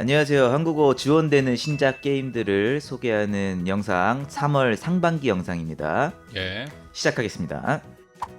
안녕하세요. 한국어 지원되는 신작 게임들을 소개하는 영상 3월 상반기 영상입니다. 예. 시작하겠습니다.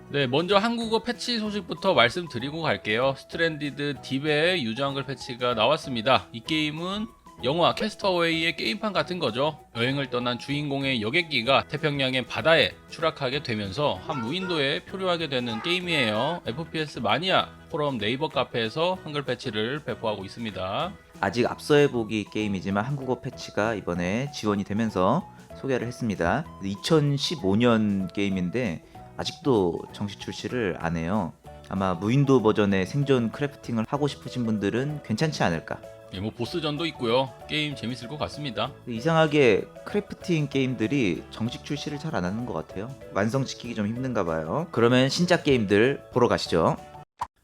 네, 먼저 한국어 패치 소식부터 말씀드리고 갈게요. 스트랜디드 딥의 유저 한글 패치가 나왔습니다. 이 게임은 영화 캐스터웨이의 게임판 같은 거죠. 여행을 떠난 주인공의 여객기가 태평양의 바다에 추락하게 되면서 한 무인도에 표류하게 되는 게임이에요. FPS 마니아 포럼 네이버 카페에서 한글 패치를 배포하고 있습니다. 아직 앞서 해보기 게임이지만 한국어 패치가 이번에 지원이 되면서 소개를 했습니다. 2015년 게임인데 아직도 정식 출시를 안 해요. 아마 무인도 버전의 생존 크래프팅을 하고 싶으신 분들은 괜찮지 않을까. 예, 뭐 보스전도 있고요. 게임 재밌을 것 같습니다. 이상하게 크래프팅 게임들이 정식 출시를 잘 안 하는 것 같아요. 완성시키기 좀 힘든가 봐요. 그러면 신작 게임들 보러 가시죠.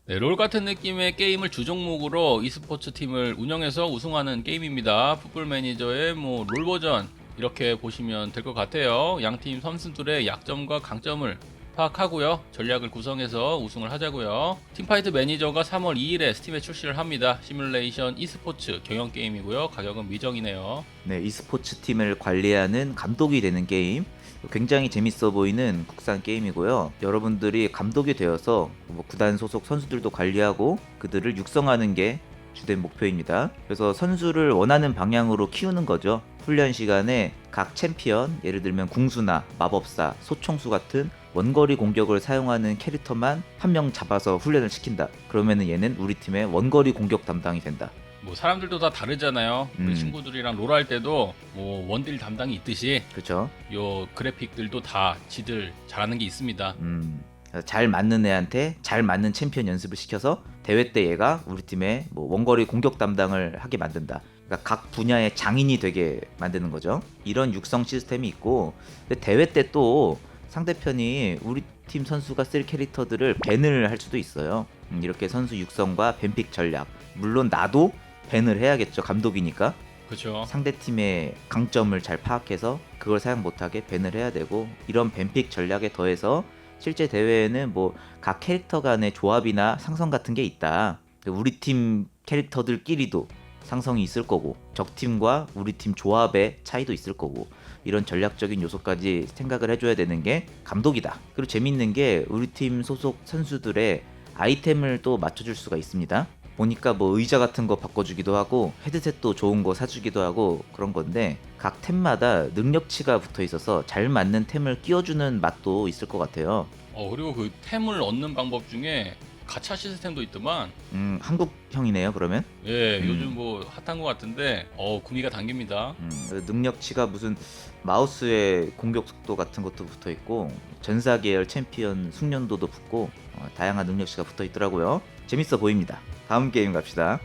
네, 롤 같은 느낌의 게임을 주종목으로 e스포츠 팀을 운영해서 우승하는 게임입니다. 풋볼 매니저의 뭐 롤 버전 이렇게 보시면 될 것 같아요. 양팀 선수들의 약점과 강점을 파악하고요. 전략을 구성해서 우승을 하자고요. 팀파이트 매니저가 3월 2일에 스팀에 출시를 합니다. 시뮬레이션 e스포츠 경영 게임이고요. 가격은 미정이네요. 네, e스포츠 팀을 관리하는 감독이 되는 게임. 굉장히 재밌어 보이는 국산 게임이고요. 여러분들이 감독이 되어서 뭐 구단 소속 선수들도 관리하고 그들을 육성하는 게 주된 목표입니다. 그래서 선수를 원하는 방향으로 키우는 거죠. 훈련 시간에 각 챔피언, 예를 들면 궁수나 마법사, 소총수 같은 원거리 공격을 사용하는 캐릭터만 한 명 잡아서 훈련을 시킨다. 그러면은 얘는 우리 팀의 원거리 공격 담당이 된다. 뭐 사람들도 다 다르잖아요. 우리 음. 친구들이랑 롤 할 때도 뭐 원딜 담당이 있듯이 그렇죠? 요 그래픽들도 다 지들 잘하는 게 있습니다. 음, 잘 맞는 애한테 잘 맞는 챔피언 연습을 시켜서 대회 때 얘가 우리 팀의 뭐 원거리 공격 담당을 하게 만든다. 그러니까 각 분야의 장인이 되게 만드는 거죠. 이런 육성 시스템이 있고 근데 대회 때 또 상대편이 우리 팀 선수가 쓸 캐릭터들을 밴을 할 수도 있어요. 음, 이렇게 선수 육성과 밴픽 전략. 물론 나도 밴을 해야겠죠. 감독이니까. 그렇죠. 상대 팀의 강점을 잘 파악해서 그걸 사용 못하게 밴을 해야 되고 이런 밴픽 전략에 더해서 실제 대회에는 뭐 각 캐릭터 간의 조합이나 상성 같은 게 있다. 우리 팀 캐릭터들끼리도 상성이 있을 거고 적 팀과 우리 팀 조합의 차이도 있을 거고 이런 전략적인 요소까지 생각을 해줘야 되는 게 감독이다. 그리고 재밌는 게 우리 팀 소속 선수들의 아이템을 또 맞춰줄 수가 있습니다. 보니까 뭐 의자 같은 거 바꿔주기도 하고 헤드셋도 좋은 거 사주기도 하고 그런 건데 각 템마다 능력치가 붙어 있어서 잘 맞는 템을 끼워주는 맛도 있을 것 같아요. 어 그리고 그 템을 얻는 방법 중에 가챠 시스템도 있더만 음, 한국형이네요, 그러면. 예 음. 요즘 뭐 핫한 것 같은데 어 구미가 당깁니다 음, 그 능력치가 무슨 마우스의 공격 속도 같은 것도 붙어 있고 전사 계열 챔피언 숙련도도 붙고 어, 다양한 능력치가 붙어 있더라고요. 재밌어 보입니다. 다음 게임 갑시다.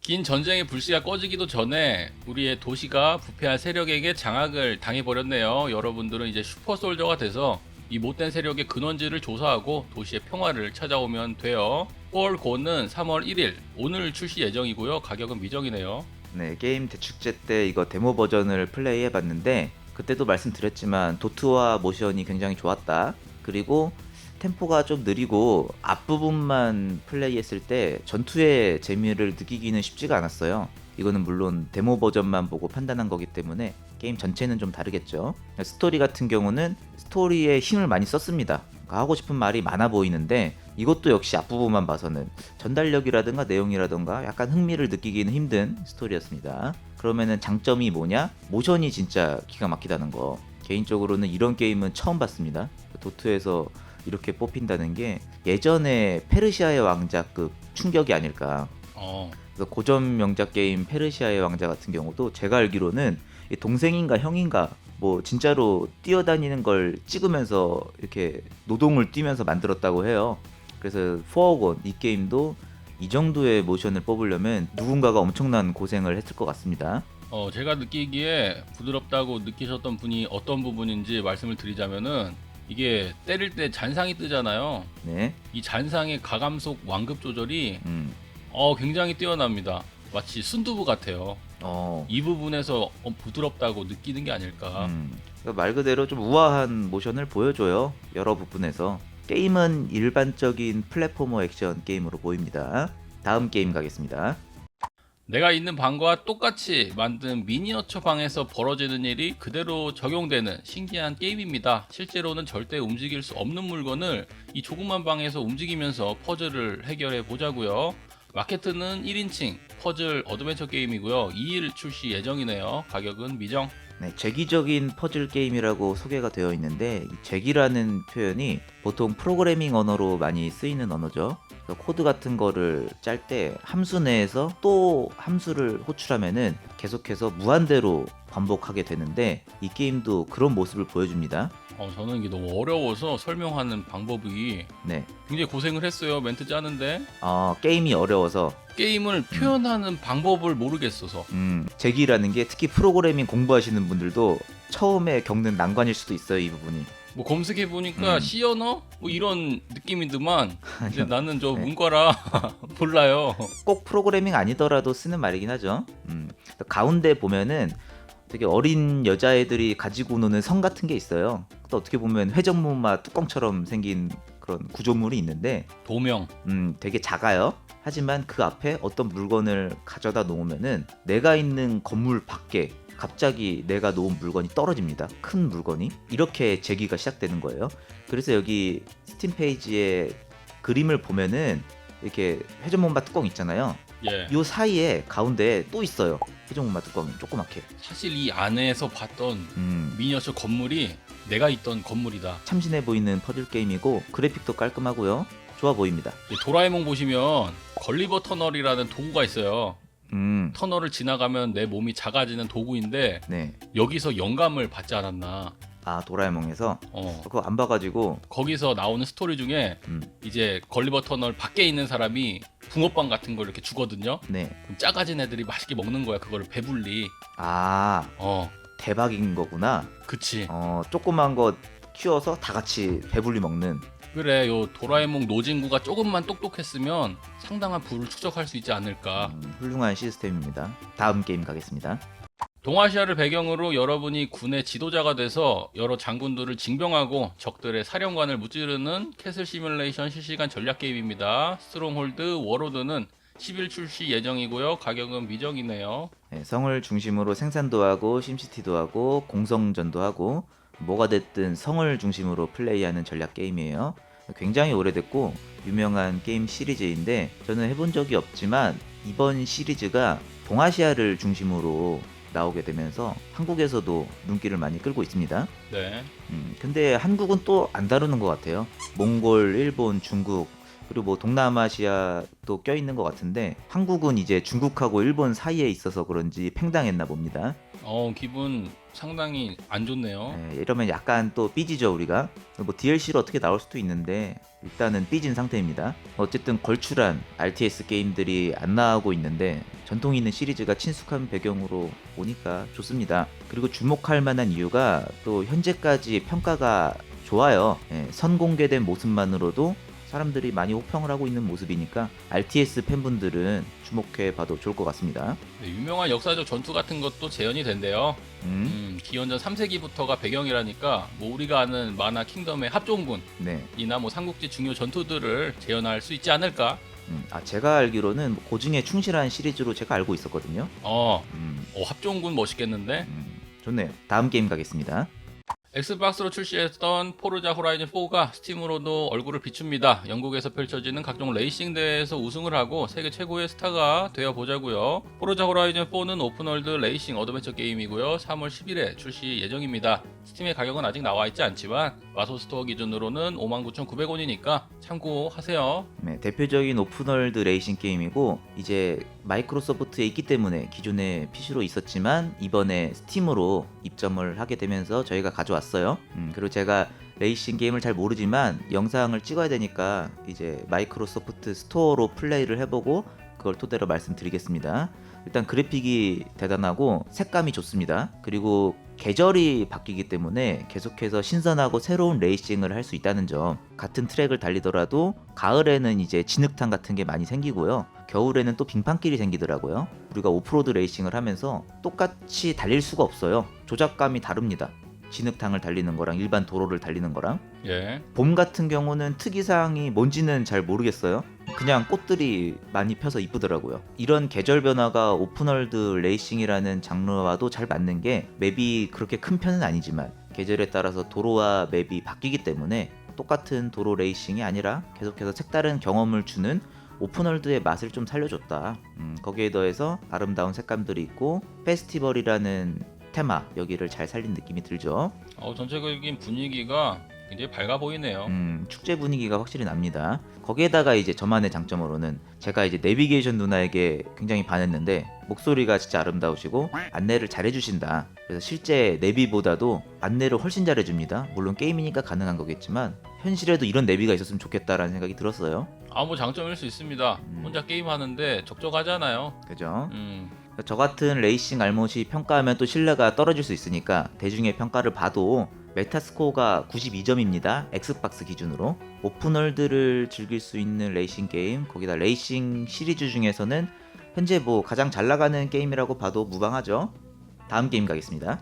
긴 전쟁의 불씨가 꺼지기도 전에 우리의 도시가 부패한 세력에게 장악을 당해버렸네요 여러분들은 이제 슈퍼솔저가 돼서 이 못된 세력의 근원지를 조사하고 도시의 평화를 찾아오면 돼요 폴 고는 3월 1일 오늘 출시 예정이고요 가격은 미정이네요 네, 게임 대축제 때 이거 데모 버전을 플레이해 봤는데 그때도 말씀드렸지만 도트와 모션이 굉장히 좋았다. 그리고 템포가 좀 느리고 앞부분만 플레이했을 때 전투의 재미를 느끼기는 쉽지가 않았어요. 이거는 물론 데모 버전만 보고 판단한 거기 때문에 게임 전체는 좀 다르겠죠. 스토리 같은 경우는 스토리에 힘을 많이 썼습니다. 그러니까 하고 싶은 말이 많아 보이는데 이것도 역시 앞부분만 봐서는 전달력이라든가 내용이라든가 약간 흥미를 느끼기는 힘든 스토리였습니다. 그러면은 장점이 뭐냐? 모션이 진짜 기가 막히다는 거. 개인적으로는 이런 게임은 처음 봤습니다. 도트에서 이렇게 뽑힌다는 게 예전에 페르시아의 왕자급 충격이 아닐까. 어 그래서 고전 명작 게임 페르시아의 왕자 같은 경우도 제가 알기로는 이 동생인가 형인가 뭐 진짜로 뛰어다니는 걸 찍으면서 이렇게 노동을 뛰면서 만들었다고 해요. 그래서 4억 원이 게임도 이 정도의 모션을 뽑으려면 누군가가 엄청난 고생을 했을 것 같습니다. 어, 제가 느끼기에 부드럽다고 느끼셨던 분이 어떤 부분인지 말씀을 드리자면은 이게 때릴 때 잔상이 뜨잖아요. 네, 이 잔상의 가감 속 완급 조절이 음, 어, 굉장히 뛰어납니다. 마치 순두부 같아요. 어, 이 부분에서 어, 부드럽다고 느끼는 게 아닐까. 음, 그러니까 말 그대로 좀 우아한 모션을 보여줘요. 여러 부분에서 게임은 일반적인 플랫포머 액션 게임으로 보입니다. 다음 게임 가겠습니다. 내가 있는 방과 똑같이 만든 미니어처 방에서 벌어지는 일이 그대로 적용되는 신기한 게임입니다. 실제로는 절대 움직일 수 없는 물건을 이 조그만 방에서 움직이면서 퍼즐을 해결해 보자고요. 마케트는 1인칭 퍼즐 어드벤처 게임이고요. 2일 출시 예정이네요. 가격은 미정. 네, 재기적인 퍼즐 게임이라고 소개가 되어 있는데 이 재기라는 표현이 보통 프로그래밍 언어로 많이 쓰이는 언어죠. 그래서 코드 같은 거를 짤 때 함수 내에서 또 함수를 호출하면은 계속해서 무한대로 반복하게 되는데 이 게임도 그런 모습을 보여줍니다. 어, 저는 이게 너무 어려워서 설명하는 방법이 네, 굉장히 고생을 했어요. 멘트 짜는데 어, 게임이 어려워서 게임을 표현하는 방법을 모르겠어서 음, 재기라는 게 특히 프로그래밍 공부하시는 분들도 처음에 겪는 난관일 수도 있어요 이 부분이. 뭐 검색해 보니까 음. 언어 뭐 이런 느낌이더만 근데 아니요. 나는 저 네. 문과라 몰라요. 꼭 프로그래밍 아니더라도 쓰는 말이긴 하죠. 음, 가운데 보면은 되게 어린 여자애들이 가지고 노는 성 같은 게 있어요. 또 어떻게 보면 회전목마 뚜껑처럼 생긴 그런 구조물이 있는데, 도명. 음, 되게 작아요. 하지만 그 앞에 어떤 물건을 가져다 놓으면은 내가 있는 건물 밖에 갑자기 내가 놓은 물건이 떨어집니다. 큰 물건이 이렇게 재기가 시작되는 거예요. 그래서 여기 스팀 페이지에 그림을 보면은 이렇게 회전목마 뚜껑 있잖아요. 예. 요 사이에 가운데 또 있어요. 회전목마 뚜껑이 조그맣게. 사실 이 안에서 봤던 음, 미니어처 건물이 내가 있던 건물이다. 참신해 보이는 퍼즐 게임이고 그래픽도 깔끔하고요. 좋아 보입니다. 이 도라에몽 보시면 걸리버 터널이라는 도구가 있어요. 음, 터널을 지나가면 내 몸이 작아지는 도구인데 네. 여기서 영감을 받지 않았나. 아 도라에몽에서 어. 그거 안 봐가지고 거기서 나오는 스토리 중에 음, 이제 걸리버 터널 밖에 있는 사람이 붕어빵 같은 걸 이렇게 주거든요. 네. 그럼 작아진 애들이 맛있게 먹는 거야. 그거를 배불리. 아 어, 대박인 거구나. 그치. 어 조그만 거 키워서 다 같이 배불리 먹는. 그래, 요 도라에몽 노진구가 조금만 똑똑했으면 상당한 부를 축적할 수 있지 않을까. 음, 훌륭한 시스템입니다. 다음 게임 가겠습니다. 동아시아를 배경으로 여러분이 군의 지도자가 돼서 여러 장군들을 징병하고 적들의 사령관을 무찌르는 캐슬 시뮬레이션 실시간 전략 게임입니다. 스트롱홀드 워로드는 10일 출시 예정이고요. 가격은 미정이네요. 네, 성을 중심으로 생산도 하고 심시티도 하고 공성전도 하고 뭐가 됐든 성을 중심으로 플레이하는 전략 게임이에요. 굉장히 오래됐고 유명한 게임 시리즈인데 저는 해본 적이 없지만 이번 시리즈가 동아시아를 중심으로 나오게 되면서 한국에서도 눈길을 많이 끌고 있습니다. 네. 음, 근데 한국은 또 안 다루는 것 같아요. 몽골, 일본, 중국 그리고 뭐 동남아시아도 껴 있는 것 같은데 한국은 이제 중국하고 일본 사이에 있어서 그런지 팽당했나 봅니다. 어, 기분 상당히 안 좋네요. 예, 이러면 약간 또 삐지죠 우리가. 뭐 DLC로 어떻게 나올 수도 있는데 일단은 삐진 상태입니다. 어쨌든 걸출한 RTS 게임들이 안 나오고 있는데 전통 있는 시리즈가 친숙한 배경으로 오니까 좋습니다. 그리고 주목할 만한 이유가 또 현재까지 평가가 좋아요. 예, 선공개된 모습만으로도 사람들이 많이 호평을 하고 있는 모습이니까 RTS 팬분들은 주목해 봐도 좋을 것 같습니다. 네, 유명한 역사적 전투 같은 것도 재현이 된대요. 음, 음, 기원전 3세기부터가 배경이라니까 뭐 우리가 아는 만화 킹덤의 합종군이나 네. 뭐 삼국지 중요 전투들을 재현할 수 있지 않을까? 음, 아 제가 알기로는 뭐 고증에 충실한 시리즈로 제가 알고 있었거든요. 어, 음, 어 합종군 멋있겠는데? 음, 좋네요. 다음 게임 가겠습니다. 엑스박스로 출시했던 포르자 호라이즌 4가 스팀으로도 얼굴을 비춥니다. 영국에서 펼쳐지는 각종 레이싱 대회에서 우승을 하고 세계 최고의 스타가 되어 보자고요. 포르자 호라이즌 4는 오픈월드 레이싱 어드벤처 게임이고요. 3월 10일에 출시 예정입니다. 스팀의 가격은 아직 나와 있지 않지만 마소 스토어 기준으로는 59,900원이니까 참고하세요. 네, 대표적인 오픈월드 레이싱 게임이고 이제 마이크로소프트에 있기 때문에 기존에 PC로 있었지만 이번에 스팀으로 입점을 하게 되면서 저희가 가져왔어요. 음, 그리고 제가 레이싱 게임을 잘 모르지만 영상을 찍어야 되니까 이제 마이크로소프트 스토어로 플레이를 해보고 그걸 토대로 말씀드리겠습니다. 일단 그래픽이 대단하고 색감이 좋습니다. 그리고 계절이 바뀌기 때문에 계속해서 신선하고 새로운 레이싱을 할 수 있다는 점. 같은 트랙을 달리더라도 가을에는 이제 진흙탕 같은 게 많이 생기고요. 겨울에는 또 빙판길이 생기더라고요. 우리가 오프로드 레이싱을 하면서 똑같이 달릴 수가 없어요. 조작감이 다릅니다. 진흙탕을 달리는 거랑 일반 도로를 달리는 거랑 예. 봄 같은 경우는 특이사항이 뭔지는 잘 모르겠어요. 그냥 꽃들이 많이 펴서 이쁘더라고요. 이런 계절 변화가 오픈월드 레이싱이라는 장르와도 잘 맞는 게 맵이 그렇게 큰 편은 아니지만 계절에 따라서 도로와 맵이 바뀌기 때문에 똑같은 도로 레이싱이 아니라 계속해서 색다른 경험을 주는 오픈월드의 맛을 좀 살려줬다. 음, 거기에 더해서 아름다운 색감들이 있고 페스티벌이라는 테마 여기를 잘 살린 느낌이 들죠. 어, 전체적인 분위기가 굉장히 밝아 보이네요. 음, 축제 분위기가 확실히 납니다. 거기에다가 이제 저만의 장점으로는 제가 이제 내비게이션 누나에게 굉장히 반했는데 목소리가 진짜 아름다우시고 안내를 잘 해주신다. 그래서 실제 내비보다도 안내를 훨씬 잘해줍니다. 물론 게임이니까 가능한 거겠지만 현실에도 이런 내비가 있었으면 좋겠다라는 생각이 들었어요. 아, 뭐 장점일 수 있습니다. 음. 혼자 게임 하는데 적적하잖아요. 그죠? 음, 저 같은 레이싱 알못이 평가하면 또 신뢰가 떨어질 수 있으니까 대중의 평가를 봐도 메타스코어가 92점입니다. 엑스박스 기준으로 오픈월드를 즐길 수 있는 레이싱 게임 거기다 레이싱 시리즈 중에서는 현재 뭐 가장 잘 나가는 게임이라고 봐도 무방하죠. 다음 게임 가겠습니다.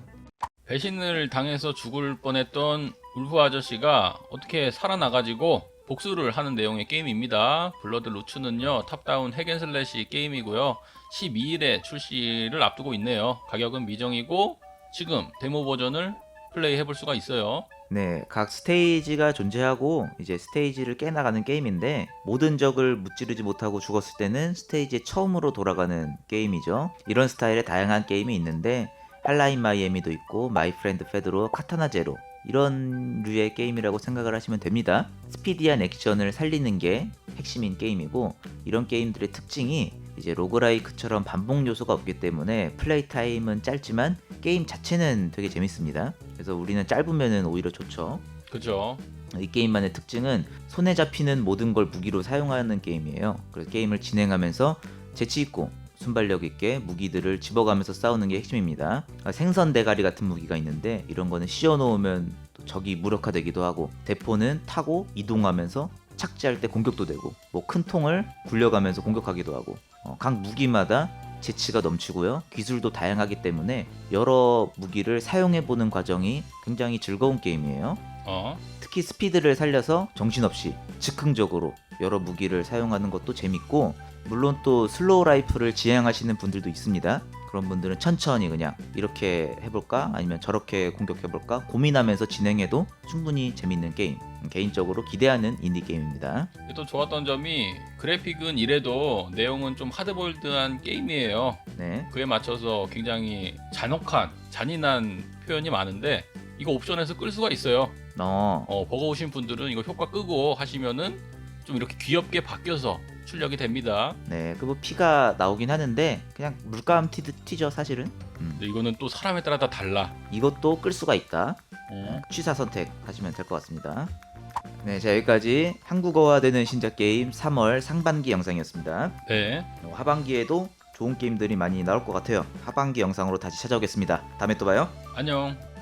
배신을 당해서 죽을 뻔했던 울프 아저씨가 어떻게 살아나가지고 복수를 하는 내용의 게임입니다. 블러드 루츠는요 탑다운 핵앤슬래시 게임이고요. 12일에 출시를 앞두고 있네요. 가격은 미정이고 지금 데모 버전을 플레이 해볼 수가 있어요. 네, 각 스테이지가 존재하고 이제 스테이지를 깨나가는 게임인데 모든 적을 무찌르지 못하고 죽었을 때는 스테이지에 처음으로 돌아가는 게임이죠. 이런 스타일의 다양한 게임이 있는데 할라인 마이애미도 있고 마이 프렌드 페드로 카타나 제로 이런 류의 게임이라고 생각을 하시면 됩니다. 스피디한 액션을 살리는 게 핵심인 게임이고 이런 게임들의 특징이 이제 로그라이크처럼 반복 요소가 없기 때문에 플레이 타임은 짧지만 게임 자체는 되게 재밌습니다. 그래서 우리는 짧으면은 오히려 좋죠. 그죠? 이 게임만의 특징은 손에 잡히는 모든 걸 무기로 사용하는 게임이에요. 그래서 게임을 진행하면서 재치 있고 순발력 있게 무기들을 집어가면서 싸우는 게 핵심입니다. 아, 생선 대가리 같은 무기가 있는데 이런 거는 씌워놓으면 또 적이 무력화되기도 하고 대포는 타고 이동하면서 착지할 때 공격도 되고 뭐 큰 통을 굴려가면서 공격하기도 하고 어, 각 무기마다 재치가 넘치고요. 기술도 다양하기 때문에 여러 무기를 사용해 보는 과정이 굉장히 즐거운 게임이에요. 어, 특히 스피드를 살려서 정신없이 즉흥적으로 여러 무기를 사용하는 것도 재밌고 물론 또 슬로우 라이프를 지향하시는 분들도 있습니다. 그런 분들은 천천히 그냥 이렇게 해볼까 아니면 저렇게 공격해볼까 고민하면서 진행해도 충분히 재밌는 게임 개인적으로 기대하는 인디 게임입니다. 또 좋았던 점이 그래픽은 이래도 내용은 좀 하드볼드한 게임이에요. 네, 그에 맞춰서 굉장히 잔혹한, 잔인한 표현이 많은데 이거 옵션에서 끌 수가 있어요. 어, 어, 버거우신 분들은 이거 효과 끄고 하시면은 좀 이렇게 귀엽게 바뀌어서 출력이 됩니다. 네, 그뭐 피가 나오긴 하는데 그냥 물감 티, 튀죠 사실은. 음, 근데 이거는 또 사람에 따라 다 달라. 이것도 끌 수가 있다. 어. 취사 선택하시면 될 것 같습니다. 네, 자 여기까지 한국어화되는 신작 게임 3월 상반기 영상이었습니다. 네. 어, 하반기에도 좋은 게임들이 많이 나올 것 같아요. 하반기 영상으로 다시 찾아오겠습니다. 다음에 또 봐요. 안녕.